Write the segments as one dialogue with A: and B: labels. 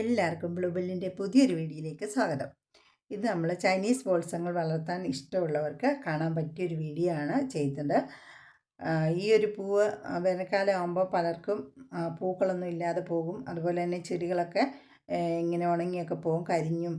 A: എല്ലാവർക്കും ബ്ലൂബെല്ലിന്റെ പുതിയൊരു വീഡിയോയിലേക്ക് സ്വാഗതം. ഇത് നമ്മൾ ചൈനീസ് ബോൾസങ്ങൾ വളർത്താൻ ഇഷ്ടമുള്ളവർക്ക് കാണാൻ പറ്റിയൊരു വീഡിയോ ആണ് ചെയ്തത്. ഈ ഒരു പൂവ് വേനൽക്കാലം ആകുമ്പോൾ പലർക്കും പൂക്കളൊന്നും ഇല്ലാതെ പോകും. അതുപോലെ തന്നെ ചെടികളൊക്കെ ഇങ്ങനെ ഉണങ്ങിയൊക്കെ പോകും കരിഞ്ഞും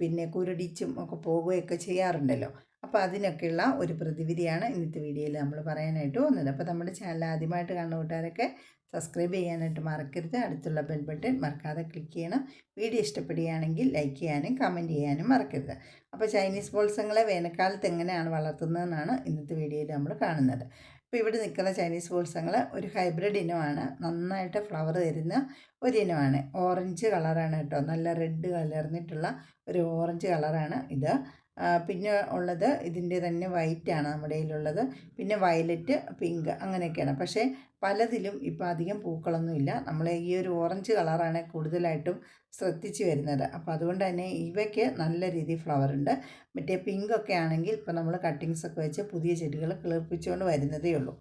A: പിന്നെ കുരുടിച്ചും ഒക്കെ പോകുകയൊക്കെ ചെയ്യാറുണ്ടല്ലോ. അപ്പോൾ അതിനൊക്കെയുള്ള ഒരു പ്രതിവിധിയാണ് ഇന്നത്തെ വീഡിയോയിൽ നമ്മൾ പറയാനായിട്ട് വന്നത് അപ്പോൾ നമ്മുടെ ചാനൽ ആദ്യമായിട്ട് കാണുന്ന കൂട്ടുകാരൊക്കെ സബ്സ്ക്രൈബ് ചെയ്യാനായിട്ട് മറക്കരുത്. അടുത്തുള്ള ബെൽ ബട്ടൺ മറക്കാതെ ക്ലിക്ക് ചെയ്യണം. വീഡിയോ ഇഷ്ടപ്പെടുകയാണെങ്കിൽ ലൈക്ക് ചെയ്യാനും കമന്റ് ചെയ്യാനും മറക്കരുത്. അപ്പോൾ ചൈനീസ് ബോൾസങ്ങളെ വേനൽക്കാലത്ത് എങ്ങനെയാണ് വളർത്തുന്നതെന്നാണ് ഇന്നത്തെ വീഡിയോയിൽ നമ്മൾ കാണുന്നത്. അപ്പോൾ ഇവിടെ നിൽക്കുന്ന ചൈനീസ് ബോൾസങ്ങൾ ഒരു ഹൈബ്രിഡ് ഇനമാണ്. നന്നായിട്ട് ഫ്ലവർ തരുന്ന ഒരു ഇനമാണ്. ഓറഞ്ച് കളറാണ് കേട്ടോ. നല്ല റെഡ് കലർന്നിട്ടുള്ള ഒരു ഓറഞ്ച് കളറാണ് ഇത്. പിന്നെ ഉള്ളത് ഇതിന്റെ തന്നെ വൈറ്റാണ് നമ്മുടെ കയ്യിലുള്ളത്. പിന്നെ വയലറ്റ് പിങ്ക് അങ്ങനെയൊക്കെയാണ്. പക്ഷേ പലതിലും ഇപ്പോൾ അധികം പൂക്കളൊന്നുമില്ല നമ്മൾ ഈ ഒരു ഓറഞ്ച് കളറാണ് കൂടുതലായിട്ടും ശ്രദ്ധിച്ച് വരുന്നത്. അപ്പോൾ അതുകൊണ്ട് തന്നെ ഇവയ്ക്ക് നല്ല രീതിയിൽ ഫ്ലവർ ഉണ്ട്. മറ്റേ പിങ്കൊക്കെ ആണെങ്കിൽ ഇപ്പോൾ നമ്മൾ കട്ടിങ്സ് ഒക്കെ വെച്ച് പുതിയ ചെടികൾ കിളിർപ്പിച്ചുകൊണ്ട് വരുന്നതേ ഉള്ളൂ.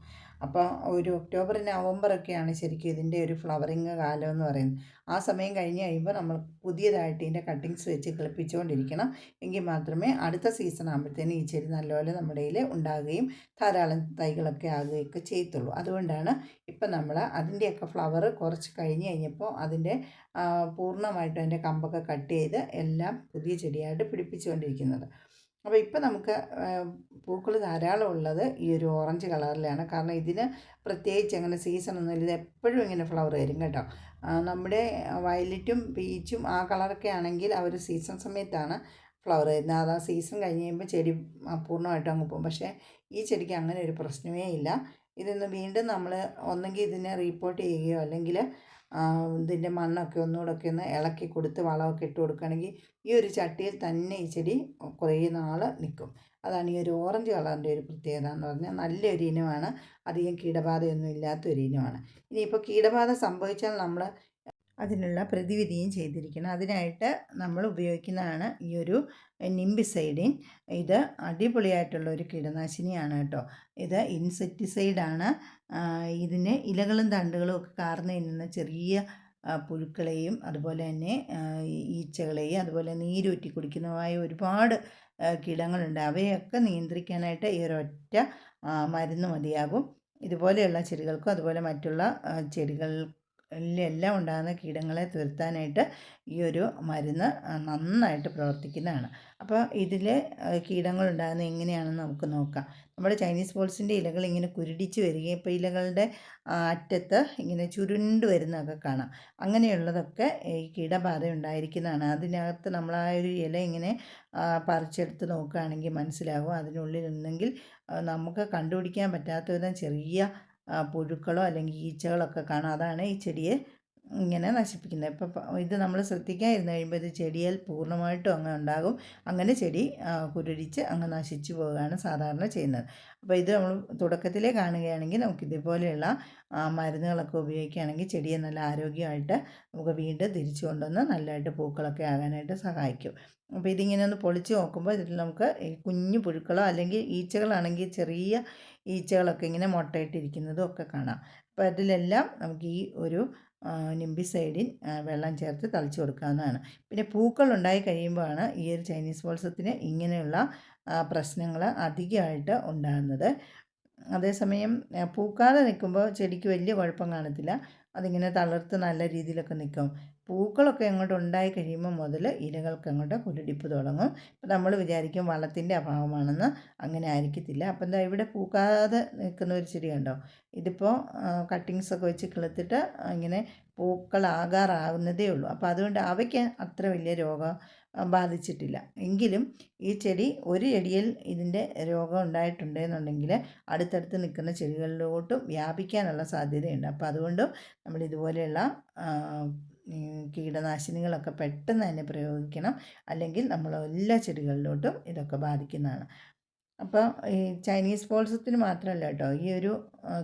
A: അപ്പോൾ ഒരു ഒക്ടോബർ നവംബർ ഒക്കെയാണ് ശരിക്കും ഇതിന്റെ ഒരു ഫ്ലവറിങ് കാലം എന്ന് പറയുന്നത്. ആ സമയം കഴിഞ്ഞ് കഴിയുമ്പോൾ നമ്മൾ പുതിയതായിട്ട് ഇതിന്റെ കട്ടിങ്സ് വെച്ച് കിളിപ്പിച്ചുകൊണ്ടിരിക്കണം. എങ്കിൽ മാത്രമേ അടുത്ത സീസൺ ആകുമ്പോഴത്തേനും ഈ ചെടി നല്ലപോലെ നമ്മുടെ കയ്യിൽ ഉണ്ടാകുകയും ധാരാളം തൈകളൊക്കെ ആകുകയൊക്കെ ചെയ്യത്തുള്ളൂ. അതുകൊണ്ടാണ് ഇപ്പം നമ്മൾ അതിന്റെയൊക്കെ ഫ്ലവർ കുറച്ച് കഴിഞ്ഞ് കഴിഞ്ഞപ്പോൾ അതിന്റെ പൂർണമായിട്ടും അതിന്റെ കമ്പൊക്കെ കട്ട് ചെയ്ത് എല്ലാം പുതിയ ചെടിയായിട്ട് പിടിപ്പിച്ചുകൊണ്ടിരിക്കുന്നത്. അപ്പോൾ ഇപ്പോൾ നമുക്ക് പൂക്കൾ ധാരാളം ഉള്ളത് ഈ ഒരു ഓറഞ്ച് കളറിലാണ്. കാരണം ഇതിന് പ്രത്യേകിച്ച് അങ്ങനെ സീസണൊന്നുമില്ല ഇത് എപ്പോഴും ഇങ്ങനെ ഫ്ലവർ വരും കേട്ടോ. നമ്മുടെ വയലറ്റും പീച്ചും ആ കളറൊക്കെ ആണെങ്കിൽ ആ ഒരു സീസൺ സമയത്താണ് ഫ്ലവർ വരുന്നത്. അത് ആ സീസൺ കഴിഞ്ഞ് കഴിയുമ്പോൾ ചെടി പൂർണമായിട്ടും അങ്ങ് പോകും. പക്ഷേ ഈ ചെടിക്ക് അങ്ങനെ ഒരു പ്രശ്നമേ ഇല്ല. ഇതൊന്ന് വീണ്ടും നമ്മൾ ഒന്നെങ്കിൽ ഇതിനെ റീപ്പോർട്ട് ചെയ്യുകയോ അല്ലെങ്കിൽ ഇതിന്റെ മണ്ണൊക്കെ ഒന്നുകൂടെ ഒക്കെ ഒന്ന് ഇളക്കി കൊടുത്ത് വളമൊക്കെ ഇട്ട് കൊടുക്കുകയാണെങ്കിൽ ഈ ഒരു ചട്ടിയിൽ തന്നെ ഈ ചെടി കുറേ നാൾ നിൽക്കും. അതാണ് ഈ ഒരു ഓറഞ്ച് കളറിന്റെ ഒരു പ്രത്യേകത എന്ന് പറഞ്ഞാൽ നല്ലൊരു ഇനമാണ്. അധികം കീടബാധയൊന്നും ഇല്ലാത്ത ഒരു ഇനമാണ്. ഇനിയിപ്പോൾ കീടബാധ സംഭവിച്ചാൽ നമ്മൾ അതിനുള്ള പ്രതിവിധിയും ചെയ്തിരിക്കണം. അതിനായിട്ട് നമ്മൾ ഉപയോഗിക്കുന്നതാണ് ഈ ഒരു നിംബിസൈഡിൻ. ഇത് അടിപൊളിയായിട്ടുള്ള ഒരു കീടനാശിനിയാണ് കേട്ടോ. ഇത് ഇൻസെക്ടിസൈഡാണ് ഇതിന് ഇലകളും തണ്ടുകളും ഒക്കെ കാർന്ന് തിന്നുന്ന ചെറിയ പുഴുക്കളെയും അതുപോലെ തന്നെ ഈച്ചകളെയും അതുപോലെ നീരൂറ്റി കുടിക്കുന്നതുമായ ഒരുപാട് കീടങ്ങളുണ്ട്. അവയൊക്കെ നിയന്ത്രിക്കാനായിട്ട് ഈ ഒരൊറ്റ മരുന്ന് മതിയാകും. ഇതുപോലെയുള്ള ചെടികൾക്കും അതുപോലെ മറ്റുള്ള ആ, ചെടികളിലെല്ലാം ഉണ്ടാകുന്ന കീടങ്ങളെ തീർത്താനായിട്ട് ഈ ഒരു മരുന്ന് നന്നായിട്ട് പ്രവർത്തിക്കുന്നതാണ്. അപ്പോൾ ഇതിൽ കീടങ്ങൾ ഉണ്ടാകുന്നത് എങ്ങനെയാണെന്ന് നമുക്ക് നോക്കാം. നമ്മുടെ ചൈനീസ് ബോൾസിന്റെ ഇലകൾ ഇങ്ങനെ കുരുടിച്ച് വരികയും ഇപ്പോൾ ഇലകളുടെ അറ്റത്ത് ഇങ്ങനെ ചുരുണ്ട് വരുന്നതൊക്കെ കാണാം. അങ്ങനെയുള്ളതൊക്കെ ഈ കീടബാധ ഉണ്ടായിരിക്കുന്നതാണ്. അതിനകത്ത് നമ്മൾ ആ ഒരു ഇല ഇങ്ങനെ പറിച്ചെടുത്ത് നോക്കുകയാണെങ്കിൽ മനസ്സിലാകും. അതിനുള്ളിൽ ഉണ്ടെങ്കിൽ നമുക്ക് കണ്ടുപിടിക്കാൻ പറ്റാത്ത വിധം ചെറിയ പുഴുക്കളോ അല്ലെങ്കിൽ ഈച്ചകളൊക്കെ കാണാം. അതാണ് ഈ ചെടിയെ ഇങ്ങനെ നശിപ്പിക്കുന്നത്. ഇപ്പം ഇത് നമ്മൾ ശ്രദ്ധിക്കാതിരുന്ന് കഴിയുമ്പോൾ ഇത് ചെടിയിൽ പൂർണമായിട്ടും അങ്ങ് ഉണ്ടാകും. അങ്ങനെ ചെടി കുരുടിച്ച് അങ്ങ് നശിച്ചു പോവുകയാണ് സാധാരണ ചെയ്യുന്നത്. അപ്പോൾ ഇത് നമ്മൾ തുടക്കത്തിലേ കാണുകയാണെങ്കിൽ നമുക്ക് ഇതുപോലെയുള്ള മരുന്നുകളൊക്കെ ഉപയോഗിക്കുകയാണെങ്കിൽ ചെടിയെ നല്ല ആരോഗ്യമായിട്ട് നമുക്ക് വീണ്ടും തിരിച്ചു കൊണ്ടുവന്ന് നല്ലതായിട്ട് പൂക്കളൊക്കെ ആകാനായിട്ട് സഹായിക്കും. അപ്പോൾ ഇതിങ്ങനെ ഒന്ന് പൊളിച്ച് നോക്കുമ്പോൾ ഇതിൽ നമുക്ക് ഈ കുഞ്ഞു പുഴുക്കളോ അല്ലെങ്കിൽ ഈച്ചകളാണെങ്കിൽ ചെറിയ ഈച്ചകളൊക്കെ ഇങ്ങനെ മുട്ടയിട്ടിരിക്കുന്നതും ഒക്കെ കാണാം. അപ്പോൾ അതിലെല്ലാം നമുക്ക് ഈ ഒരു നിംബിസൈഡിൻ വെള്ളം ചേർത്ത് തളിച്ചു കൊടുക്കാവുന്നതാണ്. പിന്നെ പൂക്കൾ ഉണ്ടായി കഴിയുമ്പോഴാണ് ഈ ഒരു ചൈനീസ് ബോൾസത്തിന് ഇങ്ങനെയുള്ള പ്രശ്നങ്ങൾ അധികമായിട്ട് ഉണ്ടാകുന്നത്. അതേസമയം പൂക്കാതെ നിൽക്കുമ്പോൾ ചെടിക്ക് വലിയ കുഴപ്പം കാണത്തില്ല. അതിങ്ങനെ തളർത്ത് നല്ല രീതിയിലൊക്കെ നിൽക്കും. പൂക്കളൊക്കെ അങ്ങോട്ട് ഉണ്ടായി കഴിയുമ്പോൾ മുതൽ ഇലകൾക്ക് അങ്ങോട്ട് കുരുടിപ്പ് തുടങ്ങും. അപ്പോൾ നമ്മൾ വിചാരിക്കും വളത്തിന്റെ അഭാവമാണെന്ന് അങ്ങനെ ആയിരിക്കത്തില്ല. അപ്പം എന്താ ഇവിടെ പൂക്കാതെ നിൽക്കുന്ന ഒരു ചെടി കണ്ടോ? ഇതിപ്പോൾ കട്ടിങ്സൊക്കെ വെച്ച് കിളുത്തിട്ട് ഇങ്ങനെ പൂക്കളാകാറാകുന്നതേ ഉള്ളൂ. അപ്പോൾ അതുകൊണ്ട് അവയ്ക്ക് അത്ര വലിയ രോഗം ബാധിച്ചിട്ടില്ല. എങ്കിലും ഈ ചെടി ഒരു ചെടിയിൽ ഇതിന്റെ രോഗം ഉണ്ടായിട്ടുണ്ടെന്നുണ്ടെങ്കിൽ അടുത്തടുത്ത് നിൽക്കുന്ന ചെടികളിലോട്ടും വ്യാപിക്കാനുള്ള സാധ്യതയുണ്ട്. അപ്പോൾ അതുകൊണ്ടും നമ്മൾ ഇതുപോലെയുള്ള കീടനാശിനികളൊക്കെ പെട്ടെന്ന് തന്നെ പ്രയോഗിക്കണം. അല്ലെങ്കിൽ നമ്മൾ എല്ലാ ചെടികളിലോട്ടും ഇതൊക്കെ ബാധിക്കുന്നതാണ്. അപ്പോൾ ഈ ചൈനീസ് പോൾസത്തിന് മാത്രമല്ല കേട്ടോ ഈ ഒരു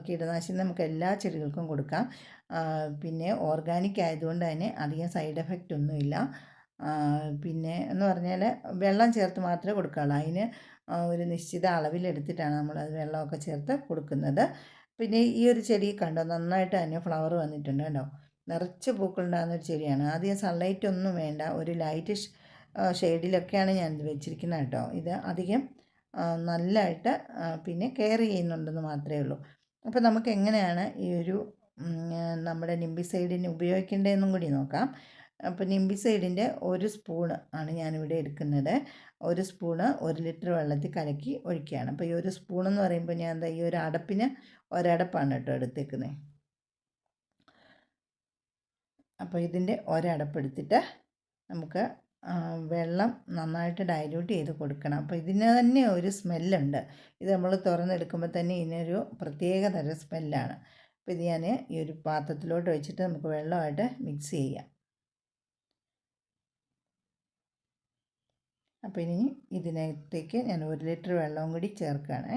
A: കീടനാശിനി നമുക്ക് എല്ലാ ചെടികൾക്കും കൊടുക്കാം. പിന്നെ ഓർഗാനിക് ആയതുകൊണ്ട് തന്നെ അധികം സൈഡ് എഫക്റ്റ് ഒന്നുമില്ല. പിന്നെ എന്ന് പറഞ്ഞാൽ വെള്ളം ചേർത്ത് മാത്രമേ കൊടുക്കാവുള്ളൂ. അതിന് ഒരു നിശ്ചിത അളവിലെടുത്തിട്ടാണ് നമ്മൾ അത് വെള്ളമൊക്കെ ചേർത്ത് കൊടുക്കുന്നത്. പിന്നെ ഈ ഒരു ചെടി കണ്ടോ നന്നായിട്ട് തന്നെ ഫ്ലവർ വന്നിട്ടുണ്ട് കേട്ടോ നിറച്ച് പൂക്കളുണ്ടാകുന്ന ഒരു ചെടിയാണ്. ആദ്യം സൺലൈറ്റ് ഒന്നും വേണ്ട. ഒരു ലൈറ്റ് ഷെയ്ഡിലൊക്കെയാണ് ഞാൻ വെച്ചിരിക്കുന്നത് കേട്ടോ. ഇത് അധികം നല്ലതായിട്ട് പിന്നെ കെയർ ചെയ്യുന്നുണ്ടെന്ന് മാത്രമേ ഉള്ളൂ. അപ്പോൾ നമുക്ക് എങ്ങനെയാണ് ഈ ഒരു നമ്മുടെ നിംബിസൈഡിന് ഉപയോഗിക്കേണ്ടതെന്നും കൂടി നോക്കാം. അപ്പോൾ നിംബിസൈഡിന്റെ ഒരു സ്പൂണ് ആണ് ഞാനിവിടെ എടുക്കുന്നത്. ഒരു സ്പൂണ് ഒരു ലിറ്റർ വെള്ളത്തിൽ കലക്കി ഒഴിക്കുകയാണ്. അപ്പോൾ ഈ ഒരു സ്പൂണെന്ന് പറയുമ്പോൾ ഞാൻ എന്താ ഈ ഒരു അടപ്പിന് ഒരടപ്പാണ് കേട്ടോ എടുത്തേക്കുന്നത് അപ്പോൾ ഇതിന്റെ ഒരടപ്പെടുത്തിട്ട് നമുക്ക് വെള്ളം നന്നായിട്ട് ഡൈല്യൂട്ട് ചെയ്ത് കൊടുക്കണം. അപ്പോൾ ഇതിന് തന്നെ ഒരു സ്മെല്ലുണ്ട് ഇത് നമ്മൾ തുറന്നെടുക്കുമ്പോൾ തന്നെ ഇതിനൊരു പ്രത്യേക തരം സ്മെല്ലാണ് അപ്പോൾ ഇത് ഞാൻ ഈ ഒരു പാത്രത്തിലോട്ട് വെച്ചിട്ട് നമുക്ക് വെള്ളമായിട്ട് മിക്സ് ചെയ്യാം. അപ്പോൾ ഇനി ഇതിനകത്തേക്ക് ഞാൻ ഒരു ലിറ്റർ വെള്ളവും കൂടി ചേർക്കുകയാണ്.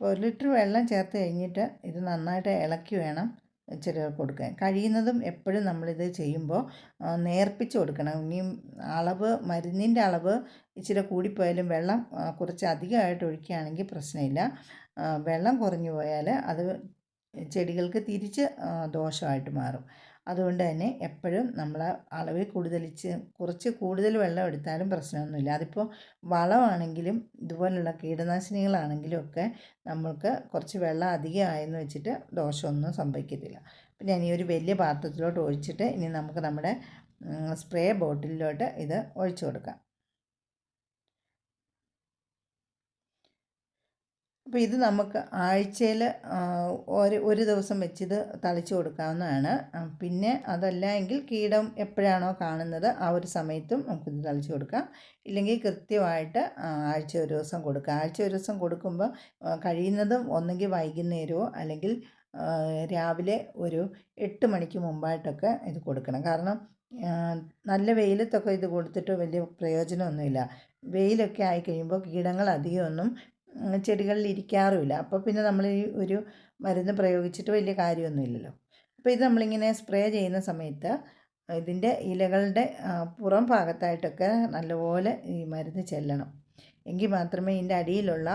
A: അപ്പോൾ ഒരു ലിറ്റർ വെള്ളം ചേർത്ത് കഴിഞ്ഞിട്ട് ഇത് നന്നായിട്ട് ഇളക്കി വേണം ചെടികൾക്ക് കൊടുക്കാൻ. കഴിയുന്നതും എപ്പോഴും നമ്മളിത് ചെയ്യുമ്പോൾ നേർപ്പിച്ച് കൊടുക്കണം. ഇനിയും അളവ് മരുന്നിന്റെ അളവ് ഇച്ചിരി കൂടിപ്പോയാലും വെള്ളം കുറച്ച് അധികമായിട്ട് ഒഴിക്കുകയാണെങ്കിൽ പ്രശ്നമില്ല. വെള്ളം കുറഞ്ഞു പോയാൽ അത് ചെടികൾക്ക് തിരിച്ച് ദോഷമായിട്ട് മാറും. അതുകൊണ്ട് തന്നെ എപ്പോഴും നമ്മൾ അളവിൽ കൂടുതൽ കുറച്ച് കൂടുതൽ വെള്ളം എടുത്താലും പ്രശ്നമൊന്നുമില്ല. അതിപ്പോൾ വളമാണെങ്കിലും ഇതുപോലുള്ള കീടനാശിനികളാണെങ്കിലും ഒക്കെ നമ്മൾക്ക് കുറച്ച് വെള്ളം അധികമായെന്ന് വെച്ചിട്ട് ദോഷമൊന്നും സംഭവിക്കത്തില്ല. അപ്പം ഞാൻ ഈ ഒരു വലിയ പാത്രത്തിലോട്ട് ഒഴിച്ചിട്ട് ഇനി നമുക്ക് നമ്മുടെ സ്പ്രേ ബോട്ടിലിലോട്ട് ഇത് ഒഴിച്ചു കൊടുക്കാം. അപ്പോൾ ഇത് നമുക്ക് ആഴ്ചയിൽ ഒരു ഒരു ദിവസം വെച്ച് ഇത് തളിച്ചു കൊടുക്കാവുന്നതാണ്. പിന്നെ അതല്ല എങ്കിൽ കീടം എപ്പോഴാണോ കാണുന്നത് ആ ഒരു സമയത്തും നമുക്കിത് തളിച്ചു കൊടുക്കാം. ഇല്ലെങ്കിൽ കൃത്യമായിട്ട് ആഴ്ച ഒരു ദിവസം കൊടുക്കുക ആഴ്ച ഒരു ദിവസം കൊടുക്കുമ്പോൾ കഴിയുന്നതും ഒന്നെങ്കിൽ വൈകുന്നേരമോ അല്ലെങ്കിൽ രാവിലെ ഒരു എട്ട് മണിക്ക് മുമ്പായിട്ടൊക്കെ ഇത് കൊടുക്കണം. കാരണം നല്ല വെയിലത്തൊക്കെ ഇത് കൊടുത്തിട്ട് വലിയ പ്രയോജനമൊന്നുമില്ല. വെയിലൊക്കെ ആയി കഴിയുമ്പോൾ കീടങ്ങൾ അധികമൊന്നും ചെടികളിൽ ഇരിക്കാറുമില്ല. അപ്പോൾ പിന്നെ നമ്മൾ ഈ ഒരു മരുന്ന് പ്രയോഗിച്ചിട്ട് വലിയ കാര്യമൊന്നുമില്ലല്ലോ. അപ്പോൾ ഇത് നമ്മളിങ്ങനെ സ്പ്രേ ചെയ്യുന്ന സമയത്ത് ഇതിന്റെ ഇലകളുടെ പുറം ഭാഗത്തായിട്ടൊക്കെ നല്ലപോലെ ഈ മരുന്ന് ചെല്ലണം. എങ്കിൽ മാത്രമേ ഇതിന്റെ അടിയിലുള്ള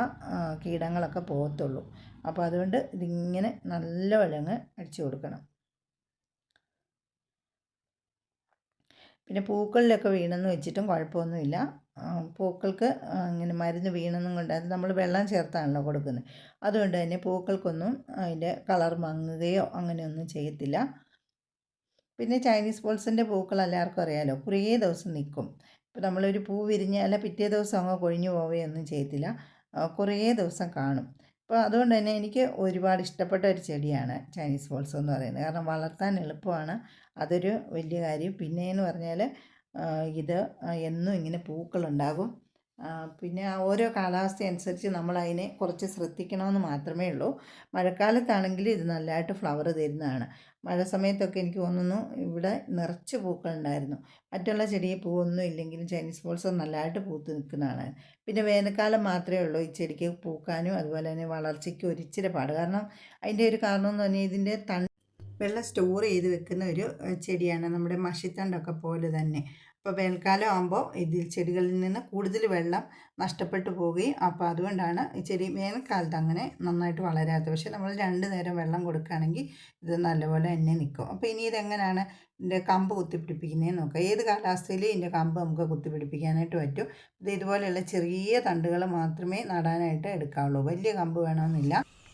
A: കീടങ്ങളൊക്കെ പോകത്തുള്ളൂ. അപ്പോൾ അതുകൊണ്ട് ഇതിങ്ങനെ നല്ല അങ്ങ് അടിച്ചു കൊടുക്കണം. പിന്നെ പൂക്കളിലൊക്കെ വീണെന്ന് വെച്ചിട്ടും കുഴപ്പമൊന്നുമില്ല. പൂക്കൾക്ക് ഇങ്ങനെ മരുന്ന് വീണെന്നും കൊണ്ട് അത് നമ്മൾ വെള്ളം ചേർത്താണല്ലോ കൊടുക്കുന്നത്. അതുകൊണ്ട് തന്നെ പൂക്കൾക്കൊന്നും അതിന്റെ കളർ മങ്ങുകയോ അങ്ങനെയൊന്നും ചെയ്യത്തില്ല. പിന്നെ ചൈനീസ് ബോൾസിന്റെ പൂക്കൾ എല്ലാവർക്കും അറിയാമല്ലോ കുറേ ദിവസം നിൽക്കും. ഇപ്പോൾ നമ്മളൊരു പൂ വിരിഞ്ഞാൽ പിറ്റേ ദിവസം അങ്ങ് കൊഴിഞ്ഞു പോവുകയൊന്നും ചെയ്യത്തില്ല. കുറേ ദിവസം കാണും. അപ്പോൾ അതുകൊണ്ട് തന്നെ എനിക്ക് ഒരുപാട് ഇഷ്ടപ്പെട്ട ഒരു ചെടിയാണ് ചൈനീസ് ബോൾസ് എന്ന് പറയുന്നത്. കാരണം വളർത്താൻ എളുപ്പമാണ്. അതൊരു വലിയ കാര്യം. പിന്നെയെന്ന് പറഞ്ഞാൽ ഇത് എന്നും ഇങ്ങനെ പൂക്കളുണ്ടാകും. പിന്നെ ഓരോ കാലാവസ്ഥ അനുസരിച്ച് നമ്മൾ അതിനെ കുറച്ച് ശ്രദ്ധിക്കണമെന്ന് മാത്രമേ ഉള്ളൂ. മഴക്കാലത്താണെങ്കിൽ ഇത് നല്ലതായിട്ട് ഫ്ലവർ തരുന്നതാണ്. മഴ സമയത്തൊക്കെ എനിക്ക് തോന്നുന്നു ഇവിടെ നിറച്ച് പൂക്കളുണ്ടായിരുന്നു. മറ്റുള്ള ചെടിയിൽ പൂവൊന്നും ഇല്ലെങ്കിലും ചൈനീസ് ബോൾസ് നല്ലതായിട്ട് പൂത്ത് നിൽക്കുന്നതാണ് പിന്നെ വേനൽക്കാലം മാത്രമേ ഉള്ളൂ ഈ ചെടിക്ക് പൂക്കാനും അതുപോലെ തന്നെ വളർച്ചയ്ക്കും ഒരിച്ചിരി പാട്. കാരണം അതിന്റെ ഒരു കാരണം എന്ന് പറഞ്ഞാൽ ഇതിന്റെ തണ്ട് വെള്ളം സ്റ്റോർ ചെയ്ത് വെക്കുന്ന ഒരു ചെടിയാണ് നമ്മുടെ മഷിത്തണ്ടൊക്കെ പോലെ തന്നെ. അപ്പോൾ വേനൽക്കാലം ആകുമ്പോൾ ഇതിൽ ചെടികളിൽ നിന്ന് കൂടുതൽ വെള്ളം നഷ്ടപ്പെട്ടു പോവുകയും അപ്പോൾ അതുകൊണ്ടാണ് ഈ ചെടി വേനൽക്കാലത്ത് അങ്ങനെ നന്നായിട്ട് വളരാത്തത്. പക്ഷേ നമ്മൾ രണ്ട് നേരം വെള്ളം കൊടുക്കുകയാണെങ്കിൽ ഇത് നല്ലപോലെ തന്നെ നിൽക്കും. അപ്പോൾ ഇനി ഇതെങ്ങനെയാണ് ഇതിന്റെ കമ്പ് കുത്തിപ്പിടിപ്പിക്കുന്നതെന്ന് നോക്കാം. ഏത് കാലാവസ്ഥയിലും ഇതിന്റെ കമ്പ് നമുക്ക് കുത്തിപ്പിടിപ്പിക്കാനായിട്ട് പറ്റും. ഇത് ഇതുപോലെയുള്ള ചെറിയ തണ്ടുകൾ മാത്രമേ നടാനായിട്ട് എടുക്കാവുള്ളൂ. വലിയ കമ്പ് വേണമെന്നില്ല.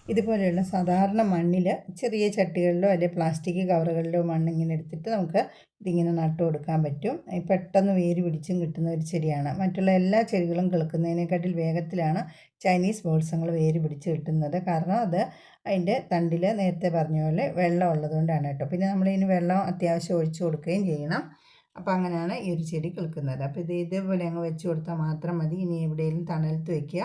A: ഇതുപോലെയുള്ള സാധാരണ മണ്ണിൽ ചെറിയ ചട്ടികളിലോ അല്ലെങ്കിൽ പ്ലാസ്റ്റിക് കവറുകളിലോ മണ്ണിങ്ങനെ എടുത്തിട്ട് നമുക്ക് ഇതിങ്ങനെ നട്ടു കൊടുക്കാൻ പറ്റും. പെട്ടെന്ന് വേര് പിടിച്ചും കിട്ടുന്ന ഒരു ചെടിയാണ്. മറ്റുള്ള എല്ലാ ചെടികളും കിളുക്കുന്നതിനെക്കാട്ടിൽ വേഗത്തിലാണ് ചൈനീസ് ബോൾസങ്ങൾ വേര് പിടിച്ച് കിട്ടുന്നത്. കാരണം അത് അതിന്റെ തണ്ടിൽ നേരത്തെ പറഞ്ഞ പോലെ വെള്ളം ഉള്ളതുകൊണ്ടാണ് കേട്ടോ. പിന്നെ നമ്മളിതിന് വെള്ളം അത്യാവശ്യം ഒഴിച്ചു കൊടുക്കുകയും ചെയ്യണം. അപ്പോൾ അങ്ങനെയാണ് ഈ ഒരു ചെടി കിളുക്കുന്നത്. അപ്പോൾ ഇത് ഇതേപോലെ അങ്ങ് വെച്ച് കൊടുത്താൽ മാത്രം മതി. ഇനി എവിടെയെങ്കിലും തണലത്ത് വയ്ക്കുക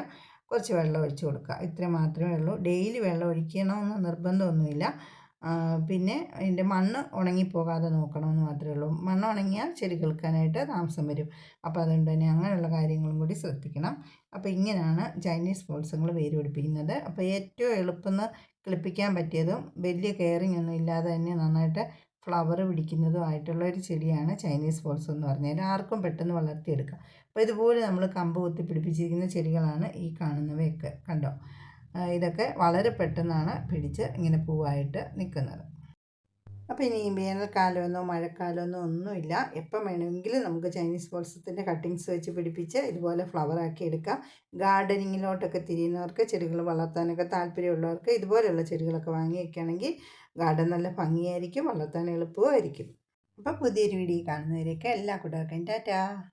A: കുറച്ച് വെള്ളം ഒഴിച്ച് കൊടുക്കുക. ഇത്ര മാത്രമേ ഉള്ളൂ. ഡെയിലി വെള്ളം ഒഴിക്കണമെന്ന് നിർബന്ധമൊന്നുമില്ല. പിന്നെ അതിന്റെ മണ്ണ് ഉണങ്ങിപ്പോകാതെ നോക്കണമെന്ന് മാത്രമേ ഉള്ളൂ. മണ്ണ് ഉണങ്ങിയാൽ ചെടി കിളിക്കാനായിട്ട് താമസം വരും. അപ്പോൾ അതുകൊണ്ട് തന്നെ അങ്ങനെയുള്ള കാര്യങ്ങളും കൂടി ശ്രദ്ധിക്കണം. അപ്പോൾ ഇങ്ങനെയാണ് ചൈനീസ് ബോൾസങ്ങൾ വേര് പിടിപ്പിക്കുന്നത്. അപ്പോൾ ഏറ്റവും എളുപ്പം കിളിപ്പിക്കാൻ പറ്റിയതും വലിയ കെയറിങ് ഒന്നും ഇല്ലാതെ തന്നെ നന്നായിട്ട് ഫ്ലവർ പിടിക്കുന്നതുമായിട്ടുള്ള ഒരു ചെടിയാണ് ചൈനീസ് ഫോൾസ് എന്ന് പറഞ്ഞാൽ ആർക്കും പെട്ടെന്ന് വളർത്തിയെടുക്കാം. അപ്പോൾ ഇതുപോലെ നമ്മൾ കമ്പ് കുത്തി പിടിപ്പിച്ചിരിക്കുന്ന ചെടികളാണ് ഈ കാണുന്നവയൊക്കെ. കണ്ടോ? ഇതൊക്കെ വളരെ പെട്ടെന്നാണ് പിടിച്ച് ഇങ്ങനെ പൂവായിട്ട് നിൽക്കുന്നത്. അപ്പോൾ ഇനി വേനൽക്കാലമെന്നോ മഴക്കാലമെന്നോ ഒന്നുമില്ല. എപ്പം വേണമെങ്കിലും നമുക്ക് ചൈനീസ് ബോൾസത്തിന്റെ കട്ടിങ്സ് വെച്ച് പിടിപ്പിച്ച് ഇതുപോലെ ഫ്ലവർ ആക്കി എടുക്കാം. ഗാർഡനിങ്ങിലോട്ടൊക്കെ തിരിയുന്നവർക്ക് ചെടികൾ വളർത്താനൊക്കെ താല്പര്യമുള്ളവർക്ക് ഇതുപോലെയുള്ള ചെടികളൊക്കെ വാങ്ങി വയ്ക്കുകയാണെങ്കിൽ ഗാർഡൻ നല്ല ഭംഗിയായിരിക്കും വളർത്താൻ എളുപ്പമായിരിക്കും. അപ്പോൾ പുതിയൊരു വീഡിയോ കാണുന്നവരെയൊക്കെ എല്ലാ കൂട്ടുകാർക്കും ടാറ്റാ.